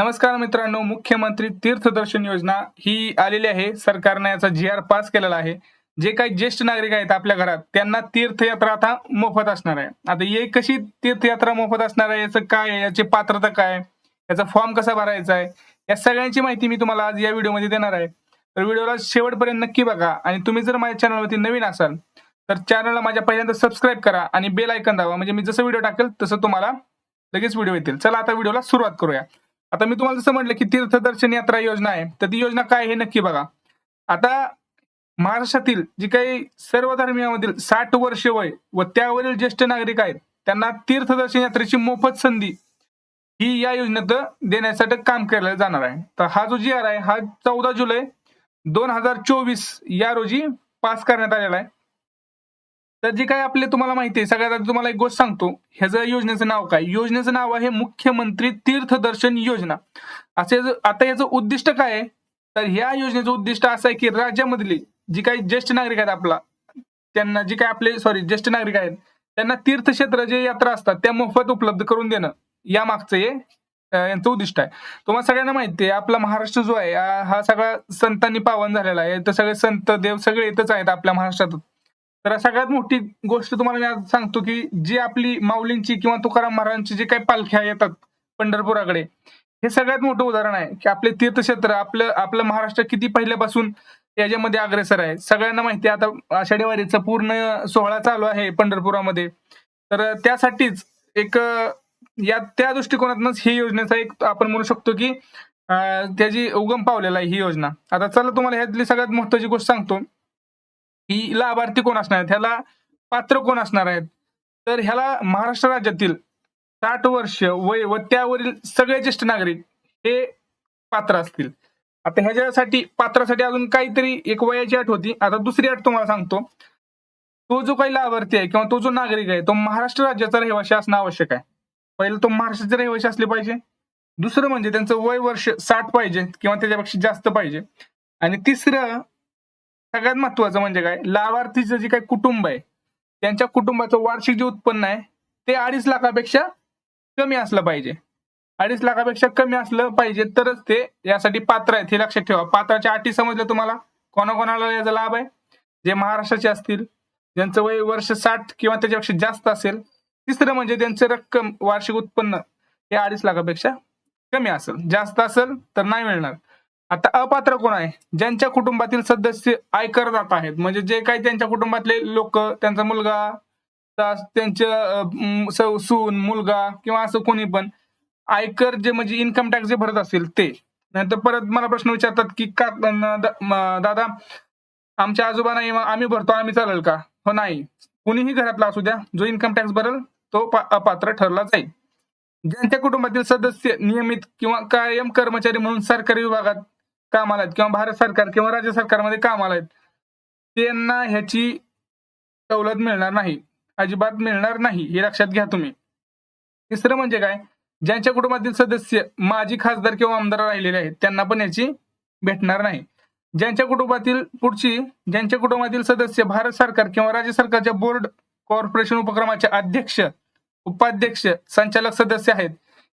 नमस्कार मित्रांनो मुख्यमंत्री तीर्थदर्शन योजना ही आलेली आहे. सरकारने याचा जी आर पास केलेला आहे. जे काही ज्येष्ठ नागरिक आहेत आपल्या घरात त्यांना तीर्थयात्रा आता मोफत असणार आहे. आता ही कशी तीर्थयात्रा मोफत असणार आहे याचं काय आहे याची पात्रता काय याचा फॉर्म कसा भरायचा आहे या सगळ्यांची माहिती मी तुम्हाला आज या व्हिडिओमध्ये देणार आहे. तर व्हिडिओला शेवटपर्यंत नक्की बघा आणि तुम्ही जर माझ्या चॅनलवरती नवीन असाल तर चॅनलला माझ्या पहिल्यांदा सबस्क्राईब करा आणि बेल ऐकन दावा म्हणजे मी जसं व्हिडिओ टाकेल तसं तुम्हाला लगेच व्हिडिओ येतील. चला आता व्हिडिओला सुरुवात करूया. आता मी तुम्हाला जसं म्हटलं की तीर्थदर्शन यात्रा योजना आहे तर ती योजना काय हे नक्की बघा. आता महाराष्ट्रातील जी काही सर्व धर्मियामधील साठ वर्ष वय व त्यावरील ज्येष्ठ नागरिक आहेत त्यांना तीर्थदर्शन यात्रेची मोफत संधी ही या योजनेत देण्यासाठी काम केलं जाणार आहे. तर हा जो जी आर आहे हा चौदा जुलै दोन हजार चोवीस या रोजी पास करण्यात आलेला आहे. तर जे काय आपले तुम्हाला माहिती आहे सगळ्यात आधी तुम्हाला एक गोष्ट सांगतो. ह्याचं योजनेचं नाव काय? योजनेचं नाव आहे मुख्यमंत्री तीर्थदर्शन योजना. असे आता याचं उद्दिष्ट काय आहे? तर ह्या योजनेचं उद्दिष्ट असं आहे की राज्यामधली जी काही ज्येष्ठ नागरिक आहेत आपला त्यांना जी काही आपले सॉरी ज्येष्ठ नागरिक आहेत त्यांना तीर्थक्षेत्र जे यात्रा असतात त्या मोफत उपलब्ध करून देणं या मागचं हे यांचं उद्दिष्ट आहे. तुम्हाला सगळ्यांना माहिती आहे आपला महाराष्ट्र जो आहे हा सगळा संतांनी पावन झालेला आहे. तर सगळे संत देव सगळे इथंच आहेत आपल्या महाराष्ट्रात. तर सगळ्यात मोठी गोष्ट तुम्हाला मी आज सांगतो की जी आपली माऊलींची किंवा तुकाराम महाराजांची जे काही पालख्या येतात पंढरपुराकडे हे सगळ्यात मोठं उदाहरण आहे की आपले तीर्थक्षेत्र आपलं आपलं महाराष्ट्र किती पहिल्यापासून याच्यामध्ये अग्रेसर आहे. सगळ्यांना माहिती आहे आता आषाढी वारीचा पूर्ण सोहळा चालू आहे पंढरपुरामध्ये. तर त्यासाठीच एक या त्या दृष्टिकोनातूनच ही योजनेचा एक आपण म्हणू शकतो की त्याची उगम पावलेला आहे ही योजना. आता चला तुम्हाला ह्यातली सगळ्यात महत्वाची गोष्ट सांगतो. ही लाभार्थी कोण असणार आहेत? ह्याला पात्र कोण असणार आहेत? तर ह्याला महाराष्ट्र राज्यातील साठ वर्ष वय व त्यावरील सगळे ज्येष्ठ नागरिक हे पात्र असतील. आता ह्याच्यासाठी पात्रासाठी अजून काहीतरी एक वयाची अट होती. आता दुसरी अट तुम्हाला सांगतो. तो जो काही लाभार्थी आहे किंवा तो जो नागरिक आहे तो महाराष्ट्र राज्याचा रहिवासी असणं आवश्यक आहे. पहिलं तो महाराष्ट्राचे रहिवासी असले पाहिजे. दुसरं म्हणजे त्यांचं वय वर्ष साठ पाहिजे किंवा त्याच्यापेक्षा जास्त पाहिजे. आणि तिसरं सगळ्यात महत्वाचं म्हणजे काय? लाभार्थीचं जे काही कुटुंब आहे त्यांच्या कुटुंबाचं वार्षिक जे उत्पन्न आहे ते अडीच लाखापेक्षा कमी असलं पाहिजे. अडीच लाखापेक्षा कमी असलं पाहिजे तरच ते यासाठी पात्र आहेत हे लक्षात ठेवा. पात्राच्या अटी समजल्या तुम्हाला? कोणाकोणाला याचा लाभ आहे? जे महाराष्ट्राचे असतील ज्यांचं वय वर्ष साठ किंवा त्याच्यापेक्षा जास्त असेल तिसरं म्हणजे त्यांचं रक्कम वार्षिक उत्पन्न हे अडीच लाखापेक्षा कमी असेल. जास्त असेल तर नाही मिळणार. आता अपात्र कोण आहे? ज्यांच्या कुटुंबातील सदस्य आयकरदाता आहेत. म्हणजे जे काही त्यांच्या कुटुंबातले लोक त्यांचा मुलगा त्यांच्या सून मुलगा किंवा असं कोणी पण आयकर जे म्हणजे इन्कम टॅक्स जे भरत असेल ते. नंतर परत मला प्रश्न विचारतात की का दादा आमच्या आजोबा नाही मग आम्ही भरतो आम्ही चालेल का? हो नाही. कुणीही घरातला असू द्या जो इन्कम टॅक्स भरेल तो अपात्र ठरला जाईल. ज्यांच्या कुटुंबातील सदस्य नियमित किंवा कायम कर्मचारी म्हणून सरकारी विभागात कामाला आहेत. किंवा भारत सरकार किंवा राज्य सरकारमध्ये कामाला आहेत. त्यांना ह्याची सवलत मिळणार नाही. अजिबात मिळणार नाही. हे लक्षात घ्या तुम्ही. तिसरं म्हणजे काय? ज्यांच्या कुटुंबातील सदस्य माजी खासदार किंवा आमदार राहिलेले आहेत त्यांना पण याची भेटणार नाही. ज्यांच्या कुटुंबातील पुढची ज्यांच्या कुटुंबातील सदस्य भारत सरकार किंवा राज्य सरकारच्या बोर्ड कॉर्पोरेशन उपक्रमाचे अध्यक्ष उपाध्यक्ष संचालक सदस्य आहेत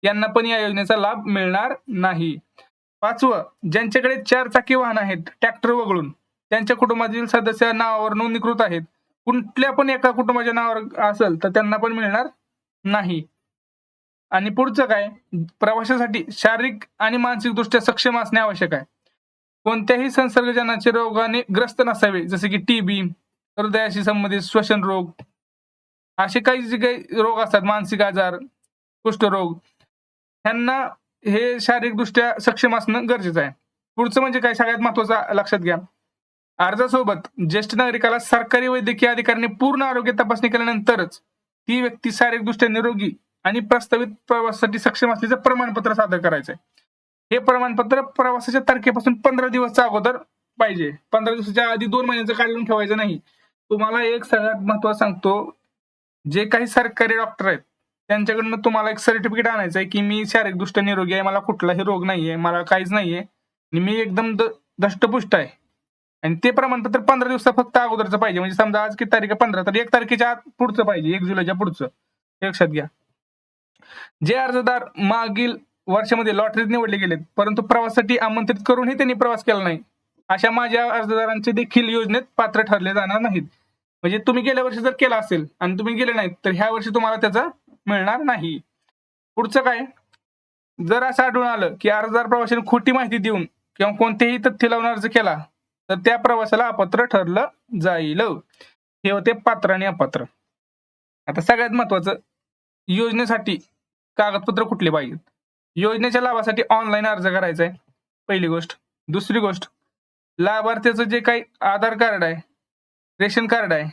यांना पण या योजनेचा लाभ मिळणार नाही. पाचवं ज्यांच्याकडे चार चाकी वाहन आहेत ट्रॅक्टर वगळून त्यांच्या कुटुंबातील सदस्य नावावर नोंदणीकृत आहेत. कुठल्या पण एका कुटुंबाच्या नावावर असेल तर त्यांना पण मिळणार नाही. आणि पुढचं काय? प्रवाशासाठी शारीरिक आणि मानसिकदृष्ट्या सक्षम असणे आवश्यक आहे. कोणत्याही संसर्गजनाचे रोगाने ग्रस्त नसावे जसे की टीबी हृदयाशी संबंधित श्वसन रोग असे काही जे काही रोग असतात मानसिक आजार कुष्ठरोग ह्यांना हे शारीरिकदृष्ट्या सक्षम असणं गरजेचं आहे. पुढचं म्हणजे काय? सगळ्यात महत्वाचं लक्षात घ्या. अर्जासोबत ज्येष्ठ नागरिकाला सरकारी वैद्यकीय अधिकाऱ्यांनी पूर्ण आरोग्य तपासणी केल्यानंतरच ती व्यक्ती शारीरिकदृष्ट्या निरोगी आणि प्रस्तावित प्रवासासाठी सक्षम असल्याचं प्रमाणपत्र सादर करायचंय. हे प्रमाणपत्र प्रवासाच्या तारखेपासून पंधरा दिवसच्या अगोदर पाहिजे. पंधरा दिवसाच्या आधी दोन महिन्याचं काढून ठेवायचं नाही. तुम्हाला एक सगळ्यात महत्वाचं सांगतो. जे काही सरकारी डॉक्टर आहेत त्यांच्याकडनं तुम्हाला एक सर्टिफिकेट आणायचं आहे की मी शारीरिकदृष्ट्या निरोगी आहे मला कुठलाही रोग नाहीये मला काहीच नाहीये. आणि मी एकदम दष्टपुष्ट आहे. आणि ते प्रमाणपत्र पंधरा दिवसा फक्त अगोदरचं पाहिजे. म्हणजे समजा आज किती तारीख पंधरा तर एक तारखेच्या आत पुढचं पाहिजे. एक जुलैच्या पुढचं. लक्षात घ्या. जे अर्जदार मागील वर्षामध्ये लॉटरीत निवडले गेलेत परंतु प्रवासासाठी आमंत्रित करूनही त्यांनी प्रवास केला नाही. अशा माझ्या अर्जदारांचे देखील योजनेत पात्र ठरले जाणार नाहीत. म्हणजे तुम्ही गेल्या वर्षी जर केला असेल आणि तुम्ही गेले नाहीत तर ह्या वर्षी तुम्हाला त्याचा मिळणार नाही. पुढचं काय? जर असं आढळून आलं की अर्जदार प्रवाशाने खोटी माहिती देऊन किंवा कोणतेही तथ्य लावून अर्ज केला तर त्या प्रवासाला अपात्र ठरलं जाईल. हे होते पात्र आणि अपात्र. आता सगळ्यात महत्वाचं योजनेसाठी कागदपत्र कुठले पाहिजेत? योजनेच्या लाभासाठी ऑनलाईन अर्ज करायचा आहे पहिली गोष्ट. दुसरी गोष्ट लाभार्थ्याचं जे काही आधार कार्ड आहे रेशन कार्ड आहे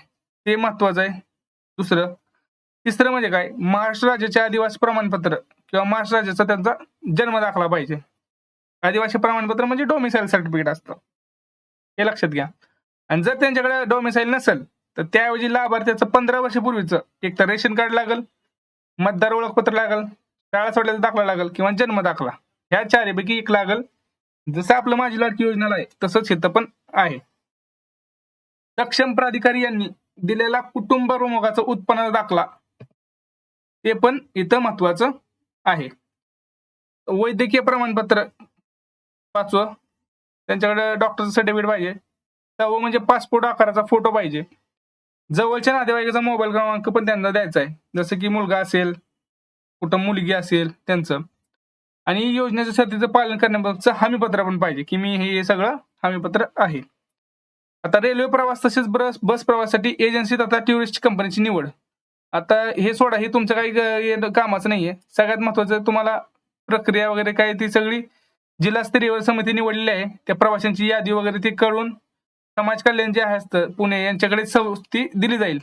ते महत्वाचं आहे. दुसरं तिसरं म्हणजे काय? महाराष्ट्र राज्याचे आदिवासी प्रमाणपत्र किंवा महाराष्ट्र राज्याचा त्यांचा जन्म दाखला पाहिजे. आदिवासी प्रमाणपत्र म्हणजे डोमिसाईल सर्टिफिकेट असतं. हे लक्षात घ्या. आणि जर त्यांच्याकडे डोमिसाईल नसेल तर त्याऐवजी लाभार्थ्याचं पंधरा वर्षापूर्वीचं एक तर रेशन कार्ड लागल मतदार ओळखपत्र लागल शाळा सोडल्याचा दाखला लागल किंवा जन्म दाखला. ह्या चारीपैकी एक लागल. जसं आपलं माझी लाडकी योजनाला आहे तसंच इथं पण आहे. सक्षम प्राधिकारी यांनी दिलेला कुटुंब प्रमुखाचा उत्पन्न दाखला ते पण इथं महत्वाचं आहे. वैद्यकीय प्रमाणपत्र पाचवं. त्यांच्याकडे डॉक्टरचं सर्टिफिकेट पाहिजे. सहावं म्हणजे पासपोर्ट आकाराचा फोटो पाहिजे. जवळच्या नातेवाईकाचा मोबाईल क्रमांक पण त्यांना द्यायचा आहे. जसं की मुलगा असेल कुठं मुलगी असेल त्यांचं. आणि योजनेच्या शर्तीचं पालन करण्याबाबतचं हमीपत्र पण पाहिजे की मी हे सगळं हमीपत्र आहे. आता रेल्वे प्रवास तसेच बस बस प्रवासासाठी एजन्सी तथा टुरिस्ट कंपनीची निवड. आता हे सोडा हे तुमचं काही कामाचं नाहीये. सगळ्यात महत्वाचं तुम्हाला प्रक्रिया वगैरे काय ती सगळी जिल्हास्तरीय समिती निवडलेली आहे. त्या प्रवाशांची यादी वगैरे ती कळून समाज कल्याण जे आहे असतं पुणे यांच्याकडे ती दिली जाईल.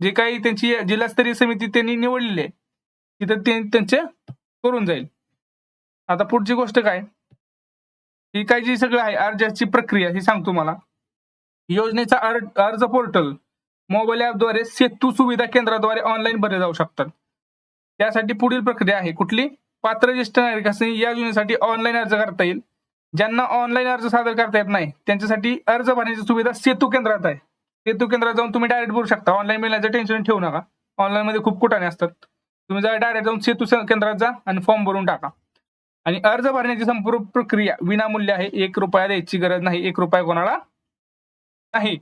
जे काही त्यांची जिल्हास्तरीय समिती त्यांनी निवडलेली आहे तिथं ते त्यांचे करून जाईल. आता पुढची गोष्ट काय? ही काय जी सगळं आहे अर्जाची प्रक्रिया ही सांगतो मला योजनेचा अर्ज अर्ज पोर्टल. मोबाईल ॲपद्वारे सेतू सुविधा केंद्राद्वारे ऑनलाईन भरले जाऊ शकतात. त्यासाठी पुढील प्रक्रिया आहे. कुठली? पात्र ज्येष्ठ नागरिकांनी या योजनेसाठी ऑनलाईन अर्ज करता येईल. ज्यांना ऑनलाईन अर्ज सादर करता येत नाही त्यांच्यासाठी अर्ज भरण्याची सुविधा सेतू केंद्रात आहे. सेतू केंद्रात जाऊन तुम्ही डायरेक्ट भरू शकता. ऑनलाईन मिळण्याचं टेन्शन ठेवू नका. ऑनलाईनमध्ये खूप कुठाने असतात. तुम्ही जा डायरेक्ट जाऊन सेतू केंद्रात जा आणि फॉर्म भरून टाका. आणि अर्ज भरण्याची संपूर्ण प्रक्रिया विनामूल्य आहे. एक रुपया द्यायची गरज नाही. एक रुपया कोणाला? नाही.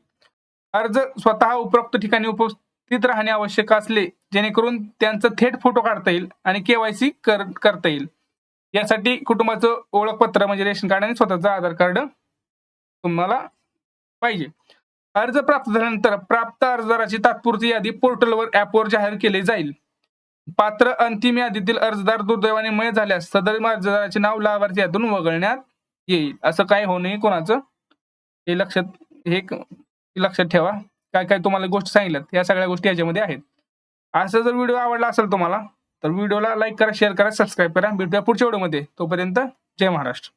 अर्ज स्वतः उपरोक्त ठिकाणी उपस्थित राहणे आवश्यक असले जेणेकरून त्यांचा थेट फोटो काढता येईल आणि केवायसी कर करता येईल. यासाठी कुटुंबाचं ओळखपत्र म्हणजे रेशन कार्ड आणि स्वतःचं आधार कार्ड तुम्हाला पाहिजे. अर्ज प्राप्त झाल्यानंतर प्राप्त अर्जदाराची तात्पुरती यादी पोर्टलवर ऍपवर जाहीर केली जाईल. पात्र अंतिम यादीतील अर्जदार दुर्दैवाने मय झाल्यास सदर अर्जदाराचे नाव लाभार्थी यातून वगळण्यात येईल. असं काय होऊ नये कोणाचं? हे लक्षात हे लक्षात ठेवा. काय काय तुम्हाला गोष्टी सांगितल्यात या सगळ्या गोष्टी याच्यामध्ये आहेत. असं जर व्हिडिओ आवडला असेल तुम्हाला तर व्हिडिओला लाईक करा शेअर करा सबस्क्राईब करा. भेटूया पुढच्या व्हिडिओमध्ये. तोपर्यंत जय महाराष्ट्र.